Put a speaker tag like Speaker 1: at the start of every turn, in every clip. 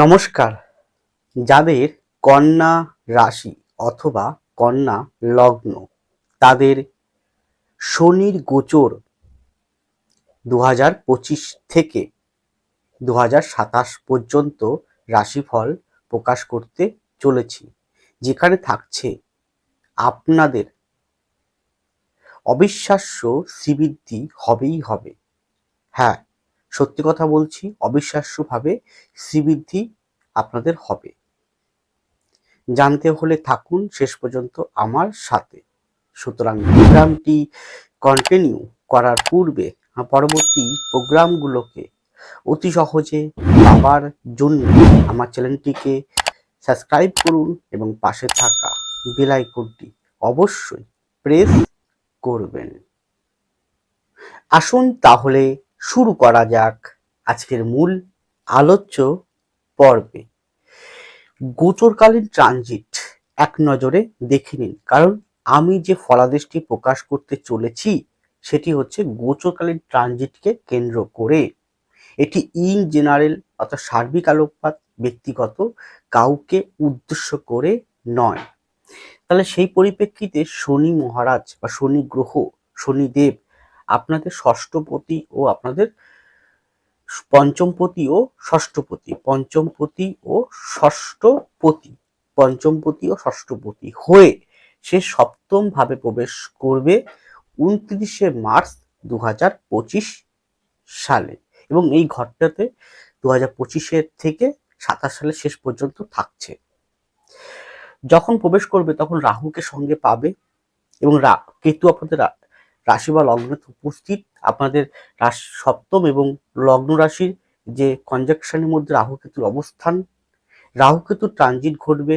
Speaker 1: নমস্কার। যাদের কন্যা রাশি অথবা কন্যা লগ্ন, তাদের শনির গোচর দু পঁচিশ থেকে দু সাতাশ পর্যন্ত রাশিফল প্রকাশ করতে চলেছি, যেখানে থাকছে আপনাদের অবিশ্বাস্য শ্রীবৃদ্ধি হবেই হবে। হ্যাঁ সত্যি কথা বলছি, অবিশ্বাস্যভাবে শ্রীবৃদ্ধি আপনাদের হবে। জানতে হলে থাকুন শেষ পর্যন্ত আমার সাথে। সুতরাং প্রোগ্রামটি কন্টিনিউ করার পূর্বে পরবর্তী প্রোগ্রামগুলোকে অতি সহজে পাওয়ার জন্য আমার চ্যানেলটিকে সাবস্ক্রাইব করুন এবং পাশে থাকা বেল অবশ্যই প্রেস করবেন। আসুন তাহলে শুরু করা যাক আজকের মূল আলোচ্য পর্বে। গোচরকালীন ট্রানজিট এক নজরে দেখে নিন, কারণ আমি যে ফলাদেশটি প্রকাশ করতে চলেছি, সেটি হচ্ছে গোচরকালীন ট্রানজিটকে কেন্দ্র করে। এটি ইন জেনারেল অর্থাৎ সার্বিক আলোকপাত ব্যক্তিগত, কাউকে উদ্দেশ্য করে নয়। তাহলে সেই পরিপ্রেক্ষিতে শনি মহারাজ বা শনি গ্রহ, শনিদেব আপনাদের ষষ্ঠপতি ও আপনাদের পঞ্চমপতি ও ষষ্ঠপতি, পঞ্চমপতি ও ষষ্ঠপতি, পঞ্চমপতি ও ষষ্ঠপতি হয়ে সে সপ্তম ভাবে প্রবেশ করবে উনত্রিশে মার্চ দু হাজার পঁচিশ সালে এবং এই ঘরটাতে দু হাজার থেকে সাতাশ সালের শেষ পর্যন্ত থাকছে। যখন প্রবেশ করবে তখন রাহুকে সঙ্গে পাবে এবং রা- কেতু আপনাদের রাশি বা লগ্নে উপস্থিত আপনাদের রাশি সপ্তম এবং লগ্ন রাশির যে কনজাকশনের মধ্যে রাহু কেতুর অবস্থান, রাহু কেতুর ট্রানজিট ঘটবে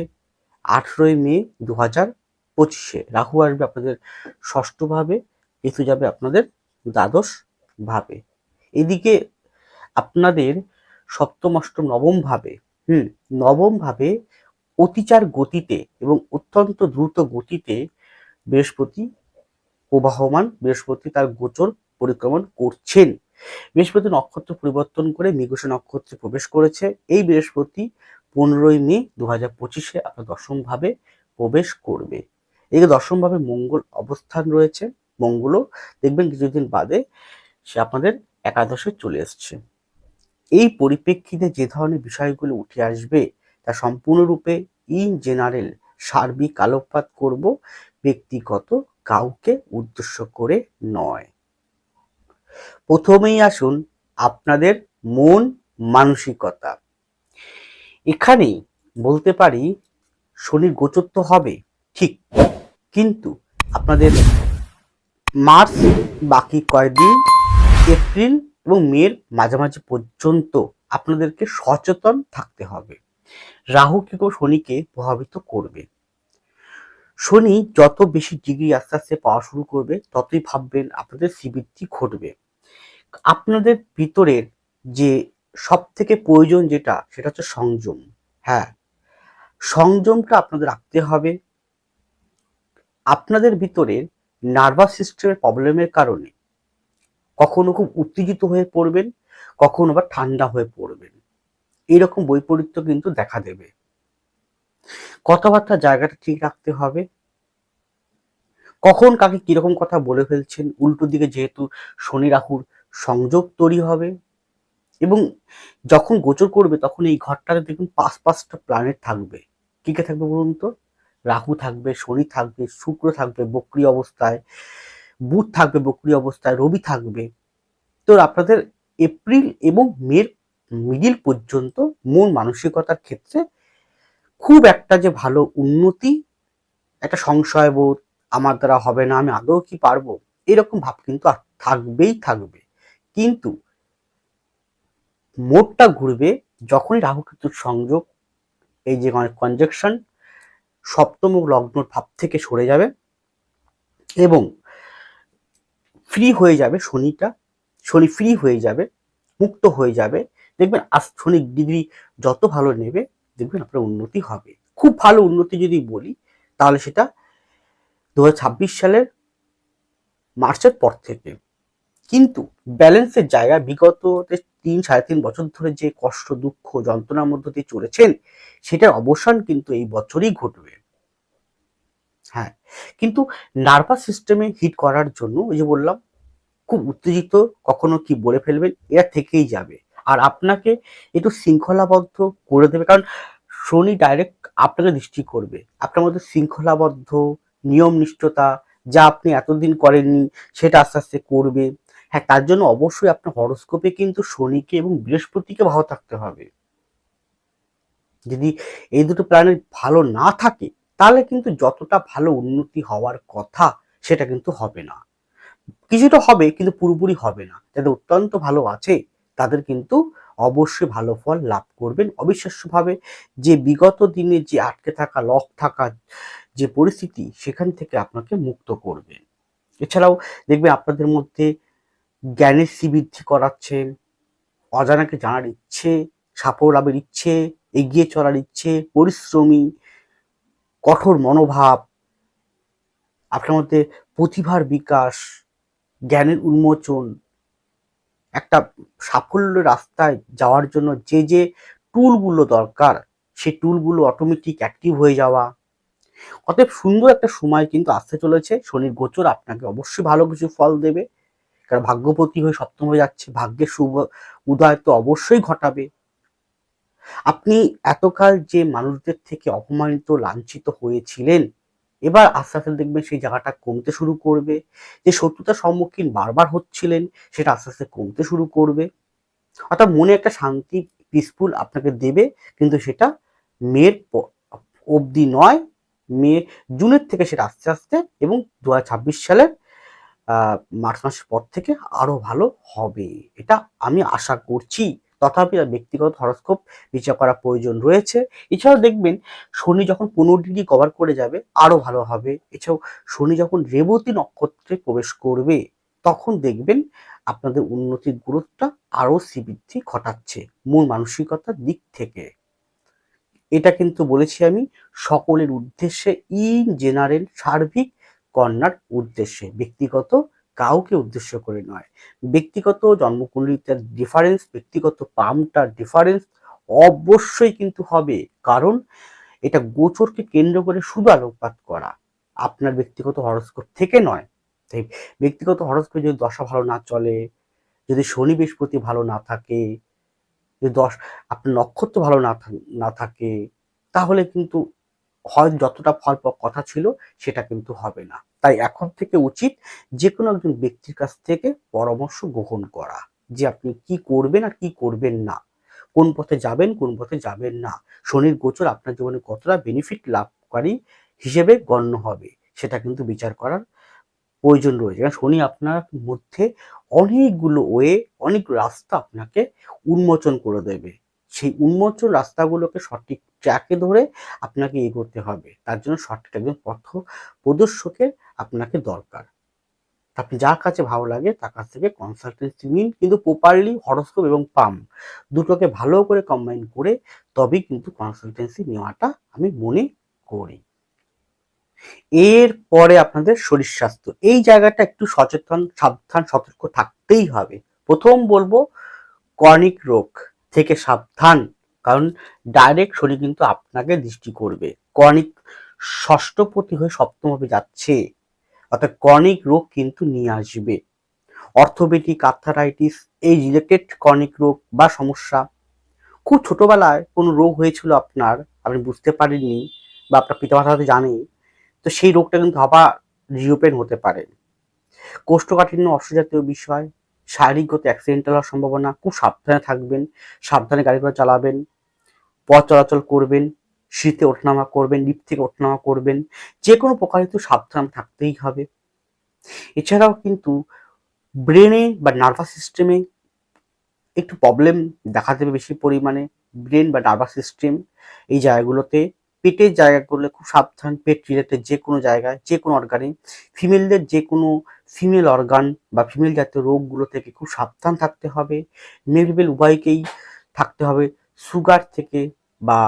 Speaker 1: আঠেরোই মে দু হাজার পঁচিশে। রাহু আসবে আপনাদের ষষ্ঠ ভাবে কেতু যাবে আপনাদের দ্বাদশ ভাবে এদিকে আপনাদের সপ্তম, অষ্টম নবম ভাবে হুম নবম ভাবে অতিচার গতিতে এবং অত্যন্ত দ্রুত গতিতে বৃহস্পতি প্রবাহমান বৃহস্পতি তার গোচর পরিক্রমণ করছেন। বৃহস্পতি নক্ষত্র পরিবর্তন করে মৃগশ নক্ষত্রে প্রবেশ করেছে। এই বৃহস্পতি পনেরোই মে দু হাজার পঁচিশে আপনার দশম ভাবে প্রবেশ করবে। এদিকে দশম ভাবে মঙ্গল অবস্থান রয়েছে, মঙ্গলও দেখবেন কিছুদিন বাদে সে আপনাদের একাদশে চলে এসছে। এই পরিপ্রেক্ষিতে যে ধরনের বিষয়গুলো উঠে আসবে তা সম্পূর্ণরূপে ইন জেনারেল সার্বিক আলোকপাত করব, ব্যক্তিগত কাউকে উদ্দেশ্য করে নয়। প্রথমেই আসুন আপনাদের মন মানসিকতা। এখানেই বলতে পারি শনির গোচর তো হবে, ঠিক। কিন্তু আপনাদের মার্চ বাকি কয়েকদিন এপ্রিল এবং মের মাঝামাঝি পর্যন্ত আপনাদেরকে সচেতন থাকতে হবে। রাহু কি শনিকে প্রভাবিত করবে। শনি যত বেশি ডিগ্রি আস্তে আস্তে পাওয়া শুরু করবে, ততই ভাববেন আপনাদের শ্রীবৃদ্ধি ঘটবে। আপনাদের ভিতরের যে সব থেকে প্রয়োজন যেটা, সেটা হচ্ছে সংযম। হ্যাঁ সংযমটা আপনাদের রাখতে হবে। আপনাদের ভিতরের নার্ভাস সিস্টেমের প্রবলেমের কারণে কখনো খুব উত্তেজিত হয়ে পড়বেন, কখনো আবার ঠান্ডা হয়ে পড়বেন। এরকম বৈপরীত্য কিন্তু দেখা দেবে। কথাবার্তার জায়গাটা ঠিক রাখতে হবে। কখন কাকে কীরকম কথা বলে ফেলছেন, উল্টো দিকে যেহেতু শনি রাহুর সংযোগ তৈরি হবে এবং যখন গোচর করবে তখন এই ঘরটাতে দেখুন পাঁচ পাঁচটা প্ল্যানেট থাকবে। কি কে থাকবে বলুন তো? রাহু থাকবে, শনি থাকবে, শুক্র থাকবে বক্রি অবস্থায়, বুধ থাকবে বক্রি অবস্থায়, রবি থাকবে। তো আপনাদের এপ্রিল এবং মের মিডিল পর্যন্ত মন মানসিকতার ক্ষেত্রে খুব একটা যে ভালো উন্নতি, একটা সংশয়বোধ আমার দ্বারা হবে না, আমি আদৌ কি পারব, এরকম ভাব কিন্তু আর থাকবেই থাকবে। কিন্তু মোড়টা ঘুরবে যখনই রাহু কেতুর সংযোগ, এই যে কনজাকশন সপ্তম ও লগ্নর ভাব থেকে সরে যাবে এবং ফ্রি হয়ে যাবে শনিটা, শনি ফ্রি হয়ে যাবে, মুক্ত হয়ে যাবে। দেখবেন আজ শনি ডিগ্রি যত ভালো নেবে দেখবেন আপনার উন্নতি হবে। খুব ভালো উন্নতি যদি বলি, তাহলে সেটা দু হাজার ছাব্বিশ সালের মার্চের পর থেকে। কিন্তু ব্যালেন্সের জায়গা বিগত তিন, সাড়ে তিন বছর ধরে যে কষ্ট, দুঃখ, যন্ত্রণার মধ্য দিয়ে চলেছেন, সেটার অবসান কিন্তু এই বছরই ঘটবে। হ্যাঁ কিন্তু নার্ভাস সিস্টেমে হিট করার জন্য ওই যে বললাম, খুব উত্তেজিত, কখনো কি বলে ফেলবেন, এরা থেকেই যাবে। আর আপনাকে একটু শৃঙ্খলাবদ্ধ করে দেবে। কারণ শনি ডাইরেক্ট আপনাকে দৃষ্টি করবে। আপনার মধ্যে শৃঙ্খলাবদ্ধ, নিয়ম নিষ্ঠতা যা আপনি এতদিন করেননি, সেটা আস্তে আস্তে করবে। হ্যাঁ তার জন্য অবশ্যই আপনার হরস্কোপে কিন্তু শনিকে এবং বৃহস্পতিকে ভালো থাকতে হবে। যদি এই দুটো প্ল্যানেট ভালো না থাকে, তাহলে কিন্তু যতটা ভালো উন্নতি হওয়ার কথা, সেটা কিন্তু হবে না। কিছুটা হবে, কিন্তু পুরোপুরি হবে না। যাদের অত্যন্ত ভালো আছে। তাদের কিন্তু অবশ্যই ভালো ফল লাভ করবেন। অবিশ্বাস্যভাবে যে বিগত দিনে যে আটকে থাকা, লক থাকা যে পরিস্থিতি, সেখান থেকে আপনাকে মুক্ত করবেন এছাড়াও দেখবেন আপনাদের মধ্যে জ্ঞানের শ্রীবৃদ্ধি করাচ্ছেন অজানাকে জানার ইচ্ছে, সাফল্য লাভের ইচ্ছে, এগিয়ে চলার ইচ্ছে, পরিশ্রমী, কঠোর মনোভাব, আপনার মধ্যে প্রতিভার বিকাশ, জ্ঞানের উন্মোচন একটা সাফল্য রাস্তায় যাওয়ার জন্য যে যে টুলগুলো দরকার সেই টুলগুলো অটোমেটিক অ্যাক্টিভ হয়ে যাওয়া। অতএব সুন্দর একটা সময় কিন্তু আসতে চলেছে। শনির গোচর আপনাকে অবশ্যই ভালো কিছু ফল দেবে। কারণ ভাগ্যপতি হয়ে সপ্তম হয়ে যাচ্ছে, ভাগ্যের শুভ উদয় তো অবশ্যই ঘটাবে। আপনি এতকাল যে মানুষদের থেকে অপমানিত, লাঞ্ছিত হয়েছিলেন এবার আস্তে আস্তে দেখবেন সেই জায়গাটা কমতে শুরু করবে। যে শত্রুতার সম্মুখীন বারবার হচ্ছিলেন, সেটা আস্তে আস্তে কমতে শুরু করবে। অর্থাৎ মনে একটা শান্তি পিসফুল আপনাকে দেবে, কিন্তু সেটা মেয়ের অবধি নয়, মে, জুনের থেকে সেটা আস্তে আস্তে এবং দু হাজার ছাব্বিশ সালের মার্চ মাসের পর থেকে আরও ভালো হবে। এটা আমি আশা করছি। তথাপি তার ব্যক্তিগত হরস্কোপ বিচার করা প্রয়োজন রয়েছে। এছাড়াও দেখবেন, শনি যখন পনেরো ডিগ্রি কভার করে যাবে আরও ভালো হবে। এছাড়াও শনি যখন রেবতী নক্ষত্রে প্রবেশ করবে, তখন দেখবেন আপনাদের উন্নতির গুরুত্বটা আরও শ্রীবৃদ্ধি ঘটাচ্ছে মূল মানসিকতার দিক থেকে। এটা কিন্তু বলেছি আমি সকলের উদ্দেশ্যে ইন জেনারেল সার্বিক কন্যার উদ্দেশ্যে, ব্যক্তিগত কাউকে উদ্দেশ্য করে নয়। ব্যক্তিগত জন্মকুণ্ডলিতার ডিফারেন্স ব্যক্তিগত পামটার ডিফারেন্স অবশ্যই কিন্তু হবে। কারণ এটা গোচরকে কেন্দ্র করে শুধু আলোকপাত করা আপনার ব্যক্তিগত হরস্কোপ থেকে নয়। তাই ব্যক্তিগত হরস্কোপ যদি দশা ভালো না চলে, যদি শনি বৃহস্পতি ভালো না থাকে, যদি দশ, আপনার নক্ষত্র ভালো না না থাকে, তাহলে কিন্তু হয় যতটা ফল কথা ছিল, সেটা কিন্তু হবে না। তাই এখন থেকে উচিত যে কোনো একজন ব্যক্তির কাছ থেকে পরামর্শ গ্রহণ করা, যে আপনি কি করবেন আর কি করবেন না। কোন পথে যাবেন, কোন পথে যাবেন না। শনির গোচর আপনার জীবনে কতটা বেনিফিট লাভকারী হিসেবে গণ্য হবে, সেটা কিন্তু বিচার করার প্রয়োজন রয়েছে। কারণ শনি আপনার মধ্যে অনেকগুলো ওয়ে অনেক রাস্তা আপনাকে উন্মোচন করে দেবে। সেই উন্মোচন রাস্তাগুলোকে সঠিক ট্র্যাকে ধরে আপনাকে এগোতে হবে। তার জন্য সঠিক একজন পথ প্রদর্শকের আপনাকে দরকার। আপনি যার কাছে ভালো লাগে তার কাছ থেকে কনসালটেন্সি নিন, কিন্তু প্রপারলি হরস্কোপ এবং পাম দুটোকে ভালো করে কম্বাইন করে তবেই কিন্তু কনসালটেন্সি নেওয়াটা আমি মনে করি। এর পরে আপনাদের শরীর স্বাস্থ্য। এই জায়গাটা একটু সচেতন, সাবধান, সতর্ক থাকতেই হবে। প্রথম বলব কর্নিক রোগ থেকে সাবধান। কারণ ডাইরেক্ট শনি কিন্তু আপনাকে দৃষ্টি করবে। কর্ণিক ষষ্ঠপতি হয়ে সপ্তমভাবে যাচ্ছে। অর্থাৎ কর্ণিক রোগ কিন্তু নিয়ে আসবে। অর্থোপেডিক আর্থারাইটিস এই রিলেটেড কর্ণিক রোগ বা সমস্যা। খুব ছোটবেলায় কোনো রোগ হয়েছিল আপনার, আপনি বুঝতে পারেননি বা আপনার পিতামাতা হয়তো জানে, তো সেই রোগটা কিন্তু আবার রিওপেন হতে পারে। কোষ্ঠকাঠিন্য অসজাতীয় বিষয় শারীরিকগত অ্যাক্সিডেন্টাল হওয়ার সম্ভাবনা, খুব সাবধানে থাকবেন, সাবধানে গাড়ি ঘোড়া চালাবেন পথ চলাচল করবেন, শীতে ওঠানামা করবেন, লিফট থেকে ওঠানামা করবেন যে কোনো প্রকার তো সাবধান থাকতেই হবে। এছাড়াও কিন্তু ব্রেনে বা নার্ভাস সিস্টেমে একটু প্রবলেম দেখা দেবে বেশি পরিমাণে, ব্রেন বা নার্ভাস সিস্টেম এই জায়গাগুলোতে। পেটের জায়গাগুলো খুব সাবধান, পেট রিলেটেড যে কোনো জায়গায় যে কোনো অর্গানে ফিমেলদের যে কোনো ফিমেল অর্গান বা ফিমেল জাতীয় রোগগুলো থেকে খুব সাবধান থাকতে হবে। মেল উভয়কেই থাকতে হবে। সুগার থেকে বা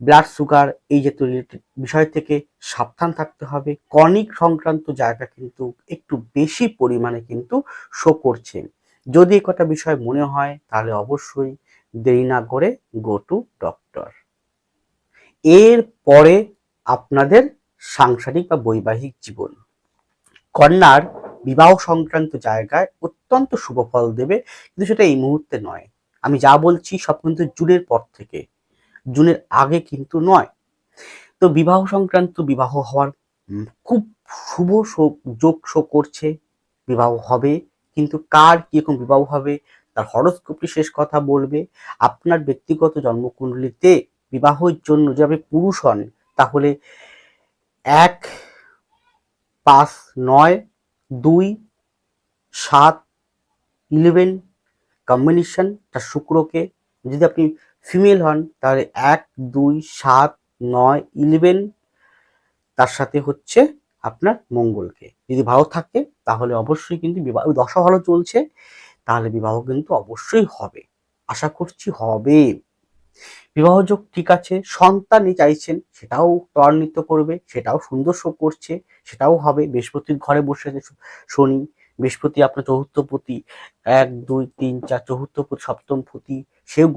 Speaker 1: ব্লাড সুগার এই জাতীয় রিলেটেড বিষয় থেকে সাবধান থাকতে হবে। কনিক সংক্রান্ত জায়গা কিন্তু একটু বেশি পরিমাণে কিন্তু শো করছে। যদি কটা বিষয় মনে হয়, তাহলে অবশ্যই দেরি না করে গো টু ডক্টর এর পরে আপনাদের সাংসারিক বা বৈবাহিক জীবন। কন্যার বিবাহ সংক্রান্ত জায়গায় অত্যন্ত শুভ ফল দেবে, কিন্তু সেটা এই মুহূর্তে নয়। আমি যা বলছি সব কিন্তু জুনের পর থেকে। জুনের আগে কিন্তু নয়। তো বিবাহ সংক্রান্ত বিবাহ হওয়ার খুব শুভ যোগ শো করছে। বিবাহ হবে, কিন্তু কার কীরকম বিবাহ হবে, তার হরস্কোপটি শেষ কথা বলবে। আপনার ব্যক্তিগত জন্মকুণ্ডলিতে বিবাহের জন্য যে আপনি পুরুষ হন, তাহলে এক, পাঁচ, নয়, দুই, সাত, ইলেভেন কম্বিনেশন তার শুক্রকে যদি আপনি ফিমেল হন, তাহলে এক, দুই, সাত, নয় ইলেভেন তার সাথে হচ্ছে আপনার মঙ্গলকে। যদি ভালো থাকে, তাহলে অবশ্যই কিন্তু বিবাহ, দশা ভালো চলছে, তাহলে বিবাহ কিন্তু অবশ্যই হবে। আশা করছি হবে। বিবাহযোগ ঠিক আছে, সন্তানই চাইছেন, সেটাও ত্বরান্বিত করবে, সেটাও সুন্দর শো করছে, সেটাও হবে। বৃহস্পতির ঘরে বসে আছে শনি বৃহস্পতি আপনার চতুর্থ পতি এক, দুই, তিন, চার চতুর্থ পতি সপ্তম পতি সেও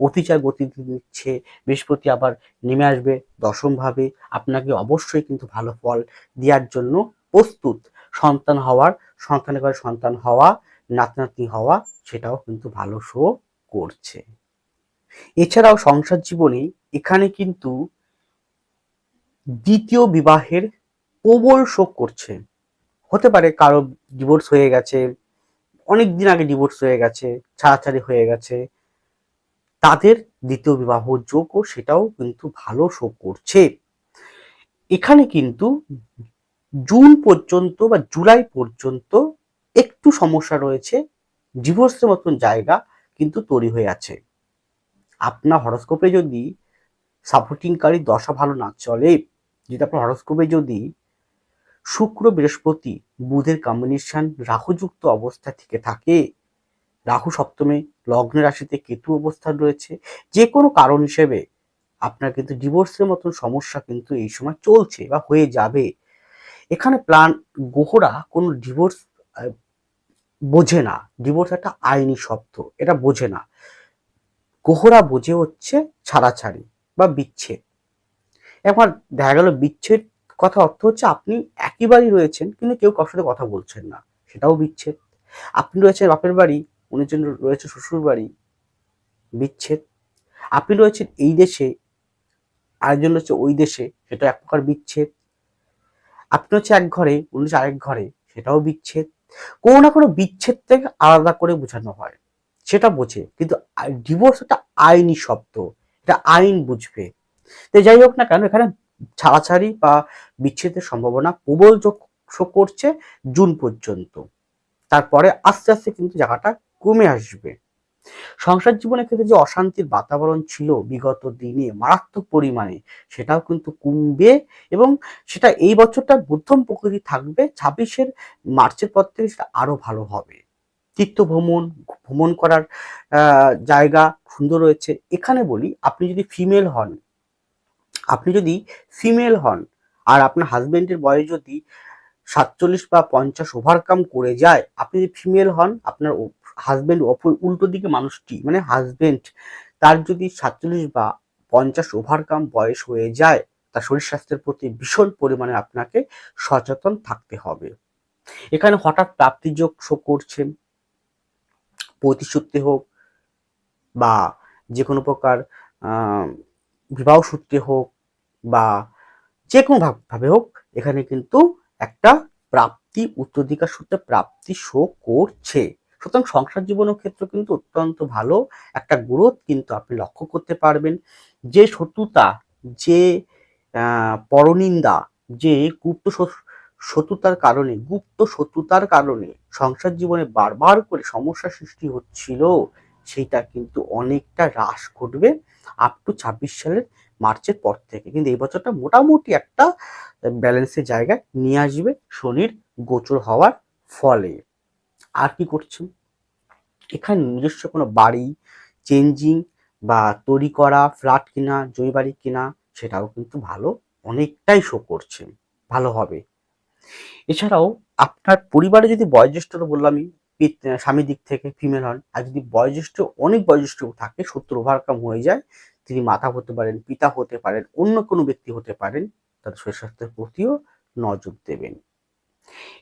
Speaker 1: অতিচার গতি দিচ্ছে। বৃহস্পতি আবার নেমে আসবে দশম ভাবে আপনাকে অবশ্যই কিন্তু ভালো ফল দেওয়ার জন্য প্রস্তুত। সন্তান হওয়ার সন্তানের ঘরে সন্তান হওয়া, নাতনাতনি হওয়া, সেটাও কিন্তু ভালো শো করছে। এছাড়াও সংসার জীবনে এখানে কিন্তু দ্বিতীয় বিবাহের প্রবল শোক করছে। হতে পারে কারও ডিভোর্স হয়ে গেছে অনেক দিন আগে ডিভোর্স হয়ে গেছে, ছাড়াছাড়ি হয়ে গেছে, তাদের দ্বিতীয় বিবাহ যোগও সেটাও কিন্তু ভালো শো করছে। এখানে কিন্তু জুন পর্যন্ত বা জুলাই পর্যন্ত একটু সমস্যা রয়েছে ডিভোর্সের মতন জায়গা কিন্তু তৈরি হয়ে আছে। আপনার হরস্কোপে যদি সাপোর্টিংকারী দশা ভালো না চলে যদি আপনার হরস্কোপে যদি শুক্র বৃহস্পতি বুধের কম্বিনেশন রাহুযুক্ত অবস্থা থেকে থাকে। রাহু সপ্তমে লগ্ন রাশিতে কেতু অবস্থান রয়েছে। যে কোনো কারণ হিসেবে আপনার কিন্তু ডিভোর্সের মতন সমস্যা কিন্তু এই সময় চলছে বা হয়ে যাবে। এখানে প্ল্যান গ্রহরা কোনো ডিভোর্স বোঝে না। ডিভোর্স একটা আইনি শব্দ, এটা বোঝে না। গ্রহরা বোঝে হচ্ছে ছাড়াছাড়ি বা বিচ্ছেদ। এখন দেখা গেল বিচ্ছেদ কথা অর্থ হচ্ছে আপনি বাড়ি রয়েছেন, কিন্তু কেউ কারোর সাথে কথা বলছেন না। সেটাও বিচ্ছেদ। আপনি রয়েছেন বাপের বাড়ি উনিজন রয়েছে শ্বশুর বাড়ি। বিচ্ছেদ। আপনি রয়েছেন এই দেশে, আরেকজন রয়েছে ওই দেশে সেটা এক প্রকার বিচ্ছেদ। আপনি হচ্ছে এক ঘরে, উনি হচ্ছে আরেক ঘরে, সেটাও বিচ্ছেদ। কোনো না কোনো বিচ্ছেদ থেকে আলাদা করে বোঝানো হয়, সেটা বোঝে, কিন্তু ডিভোর্স একটা আইনি শব্দ, এটা আইন বুঝবে। তো যাই হোক না কেন, এখানে ছাড়াছাড়ি বা বিচ্ছেদের সম্ভাবনা প্রবল শো করছে জুন পর্যন্ত। তারপরে আস্তে আস্তে কিন্তু জায়গাটা কমে আসবে। সংসার জীবনের ক্ষেত্রে যে অশান্তির বাতাবরণ ছিল বিগত দিনে মারাত্মক পরিমাণে, সেটাও কিন্তু কমবে এবং সেটা এই বছরটা মধ্যম প্রকৃতি থাকবে, ছাব্বিশের মার্চের পর থেকে সেটা আরও ভালো হবে। তীর্থ ভ্রমণ ভ্রমণ করার জায়গা সুন্দর রয়েছে। এখানে বলি, আপনি যদি ফিমেল হন আপনি যদি ফিমেল হন আর আপনার হাজবেন্ডের বয়স যদি সাতচল্লিশ বা পঞ্চাশ ওভারকাম করে যায়, আপনি যদি ফিমেল হন, আপনার হাজবেন্ড অপর উল্টো দিকে মানুষটি মানে হাজবেন্ড তার যদি সাতচল্লিশ বা পঞ্চাশ ওভারকাম বয়স হয়ে যায়, তার শরীর স্বাস্থ্যের প্রতি ভীষণ পরিমাণে আপনাকে সচেতন থাকতে হবে। এখানে হঠাৎ প্রাপ্তিযোগ শো করছে, প্রতিশ্রুতি হোক বা যে কোনো প্রকার বিবাহ সূত্রে হোক বা যে কোনো ভাব- ভাবে হোক, এখানে কিন্তু একটা প্রাপ্তি, উত্তরাধিকার সূত্রে প্রাপ্তি শো করছে। সুতরাং সংসার জীবনের ক্ষেত্রে কিন্তু অত্যন্ত ভালো একটা গ্রোথ কিন্তু আপনি লক্ষ্য করতে পারবেন। যে শত্রুতা, যে পরনিন্দা, যে গুপ্ত শত্রু- শত্রুতার কারণে, গুপ্ত শত্রুতার কারণে সংসার জীবনে বারবার করে সমস্যা সৃষ্টি হচ্ছিল সেটা কিন্তু অনেকটা হ্রাস ঘটবে। আপ টু ছাব্বিশ সালের মার্চের পর থেকে। কিন্তু এই বছরটা মোটামুটি একটা ব্যালেন্সের জায়গায় নিয়ে আসবে শনির গোচর হওয়ার ফলে। আর কি করছেন? এখানে নিজস্ব কোনো বাড়ি চেঞ্জিং বা তৈরি করা ফ্ল্যাট কিনা, জমি বাড়ি কিনা, সেটাও কিন্তু ভালো, অনেকটাই শো করছে। ভালো হবে। এছাড়াও আপনার পরিবারে যদি বয়োজ্যেষ্ঠরা বললামই পিত- স্বামী দিক থেকে ফিমেল হন, আর যদি বয়োজ্যেষ্ঠ, অনেক বয়োজ্যেষ্ঠ থাকে, সত্তর ওভারকাম হয়ে যায় তিনি মাতা হতে পারেন, পিতা হতে পারেন, অন্য কোনো ব্যক্তি হতে পারেন তাদের শরীর স্বাস্থ্যের প্রতিও নজর দেবেন।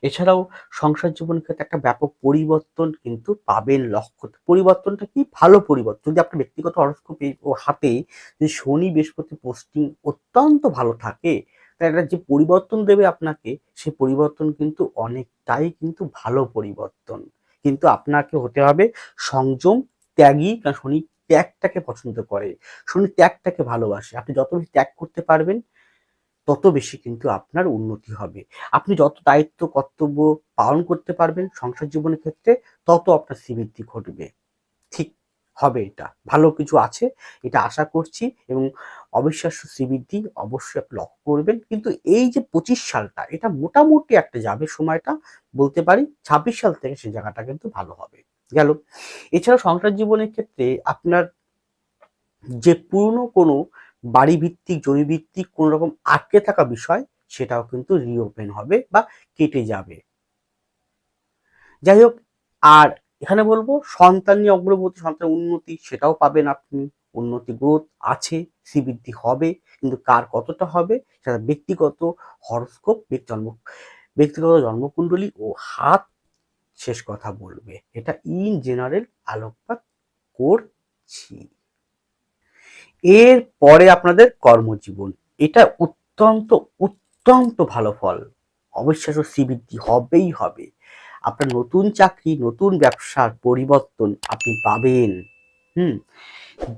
Speaker 1: এছাড়াও সংসার জীবনের ক্ষেত্রে একটা ব্যাপক পরিবর্তন কিন্তু পাবেন লক্ষ্য। পরিবর্তনটা কি? ভালো পরিবর্তন। যদি আপনার ব্যক্তিগত হরস্কোপে ও হাতে যে শনি বৃহস্পতি পোস্টিং অত্যন্ত ভালো থাকে, তাহলে একটা যে পরিবর্তন দেবে আপনাকে সেই পরিবর্তন কিন্তু অনেকটাই কিন্তু ভালো পরিবর্তন। কিন্তু আপনাকে হতে হবে সংযম, ত্যাগী, কারণ শনি ত্যাগটাকে পছন্দ করে। শনি ত্যাগটাকে ভালোবাসে। আপনি যত বেশি ত্যাগ করতে পারবেন, তত বেশি কিন্তু আপনার উন্নতি হবে। আপনি যত দায়িত্ব, কর্তব্য পালন করতে পারবেন সংসার জীবনের ক্ষেত্রে, তত আপনার শ্রীবৃদ্ধি ঘটবে। ঠিক হবে এটা। ভালো কিছু আছে, এটা আশা করছি এবং অবিশ্বাস্য শ্রীবৃদ্ধি অবশ্যই আপনি লক্ষ্য করবেন। কিন্তু এই যে পঁচিশ সালটা, এটা মোটামুটি একটা যাবে সময়টা, বলতে পারি ছাব্বিশ সাল থেকে সেই জায়গাটা কিন্তু ভালো হবে। গেল। এছাড়া সংসার জীবনের ক্ষেত্রে আপনার যে পুরনো কোনো বাড়ি ভিত্তিক জমি ভিত্তিক কোনো রকম আটকে থাকা বিষয়, সেটাও কিন্তু রিওপেন হবে বা কেটে যাবে। যাই হোক, আর এখানে বলব, সন্তান নিয়ে অগ্রগতি সন্তান উন্নতি সেটাও পাবেন আপনি। উন্নতি গ্রোথ আছে, শ্রীবৃদ্ধি হবে, কিন্তু কার কতটা হবে, সেটা ব্যক্তিগত হরস্কোপ জন্ম ব্যক্তিগত জন্মকুণ্ডলী ও হাত শেষ কথা বলবে। এটা ইন জেনারেল আলোকপাত করছি। এর পরে আপনাদের কর্মজীবন। এটা অত্যন্ত অত্যন্ত ভালো ফল। অবিশ্বাস্য শ্রীবৃদ্ধি হবেই হবে। আপনার নতুন চাকরি, নতুন ব্যবসার পরিবর্তন আপনি পাবেন। হুম?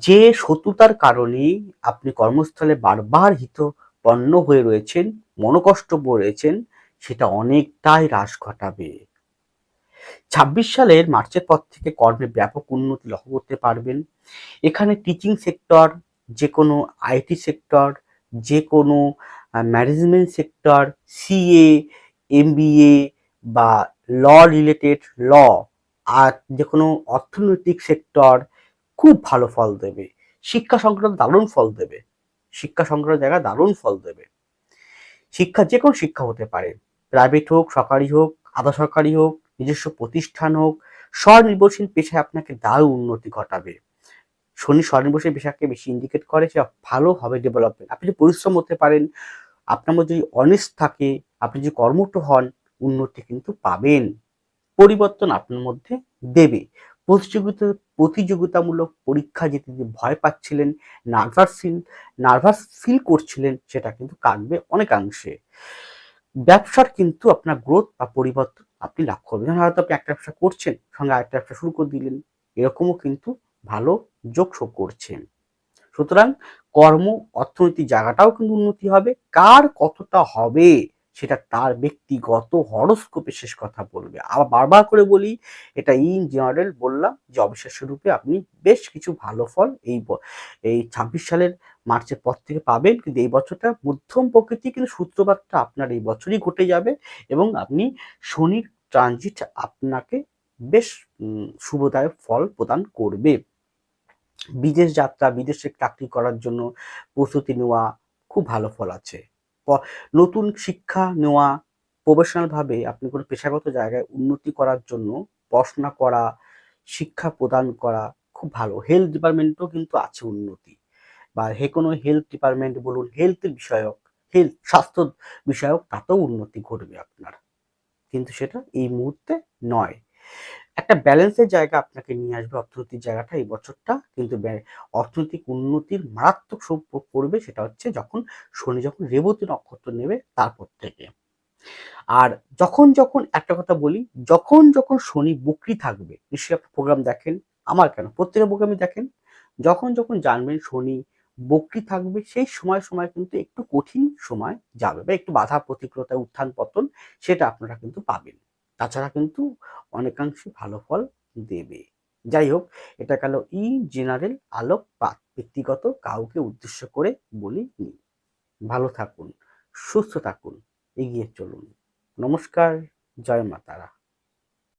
Speaker 1: যে শত্রুতার কারণে আপনি কর্মস্থলে বারবার হিতপন্ন হয়ে রয়েছেন, মনোকষ্ট রয়েছেন সেটা অনেকটাই হ্রাস ঘটাবে। ছাব্বিশ সালের মার্চের পর থেকে কর্মে ব্যাপক উন্নতি লক্ষ্য করতে পারবেন। এখানে টিচিং সেক্টর যে কোনো আইটি সেক্টর যে কোনো ম্যানেজমেন্ট সেক্টর সিএ এমবিএ বা ল রিলেটেড ল আর যে কোনো অর্থনৈতিক সেক্টর খুব ভালো ফল দেবে। শিক্ষা সংক্রান্ত দারুণ ফল দেবে। শিক্ষা সংক্রান্ত জায়গায় দারুণ ফল দেবে। শিক্ষা যে কোনো শিক্ষা হতে পারে। প্রাইভেট হোক, সরকারি হোক, আধা সরকারি হোক নিজস্ব প্রতিষ্ঠান হোক, স্বনির্ভরশীল পেশায় আপনাকে দারুণ উন্নতি ঘটাবে। শনি স্বনির্ভরশীল পেশাকে বেশি ইন্ডিকেট করে সে ভালো হবে ডেভেলপমেন্ট আপনি যদি পরিশ্রম হতে পারেন, আপনার মধ্যে যদি অনেস্ট থাকে, আপনি যদি কর্মঠ হন, উন্নতি কিন্তু পাবেন। পরিবর্তন আপনার মধ্যে দেবে। প্রতিযোগিতা, প্রতিযোগিতামূলক পরীক্ষা যেতে ভয় পাচ্ছিলেন নার্ভাস ফিল নার্ভাস ফিল করছিলেন, সেটা কিন্তু কাটবে অনেকাংশে। ব্যবসার কিন্তু আপনার গ্রোথ বা পরিবর্তন আপনি লাভ করবেন। হয়তো আপনি একটা ব্যবসা করছেন, সঙ্গে আরেকটা ব্যবসা শুরু করে দিলেন। এরকমও কিন্তু ভালো যোগসোগ করছেন। সুতরাং কর্ম, অর্থনৈতিক জায়গাটাও কিন্তু উন্নতি হবে। কার কতটা হবে? সেটা তার ব্যক্তিগত হরস্কোপে শেষ কথা বলবে। আবার বারবার করে বলি, এটা ইন জেনারেল বললাম যে, অবিশ্বাস্য রূপে আপনি বেশ কিছু ভালো ফল এই এই ছাব্বিশ সালের মার্চের পর থেকে পাবেন। কিন্তু এই বছরটা মধ্যম প্রকৃতি কিন্তু সূত্রপাতটা আপনার এই বছরই ঘটে যাবে এবং আপনি শনির ট্রানজিট আপনাকে বেশ শুভদায়ক ফল প্রদান করবে। বিদেশ যাত্রা, বিদেশে চাকরি করার জন্য প্রস্তুতি নেওয়া খুব ভালো ফল আছে। নতুন শিক্ষা নেওয়া, প্রফেশনালভাবে আপনি কোনো পেশাগত জায়গায় উন্নতি করার জন্য পড়াশোনা করা, শিক্ষা প্রদান করা খুব ভালো। হেলথ ডিপার্টমেন্টও কিন্তু আছে উন্নতি। বা হে কোনো হেলথ ডিপার্টমেন্ট বলুন হেলথ বিষয়ক হেলথ স্বাস্থ্য বিষয়ক তাতেও উন্নতি ঘটবে আপনার। কিন্তু সেটা এই মুহূর্তে নয়। একটা ব্যালেন্সের জায়গা আপনাকে নিয়ে আসবে অর্থনৈতিক জায়গাটা এই বছরটা। কিন্তু অর্থনৈতিক উন্নতির মারাত্মক সব পড়বে সেটা হচ্ছে যখন শনি যখন রেবতী নক্ষত্র নেবে তারপর থেকে। আর যখন যখন একটা কথা বলি, যখন যখন শনি বকরি থাকবে, নিশ্চয়ই আপনি প্রোগ্রাম দেখেন, আমার কেন? প্রত্যেকের প্রোগ্রামই দেখেন। যখন যখন জানবেন শনি বকরি থাকবে, সেই সময় সময় কিন্তু একটু কঠিন সময় যাবে বা একটু বাধা প্রতিকূলতা উত্থান পতন, সেটা আপনারা কিন্তু পাবেন। তাছাড়া কিন্তু অনেকাংশে ভালো ফল দেবে। যাই হোক, এটা গেল ইন জেনারেল আলোকপাত ব্যক্তিগত, কাউকে উদ্দেশ্য করে বলিনি ভালো থাকুন, সুস্থ থাকুন, এগিয়ে চলুন। নমস্কার, জয় মাতারা।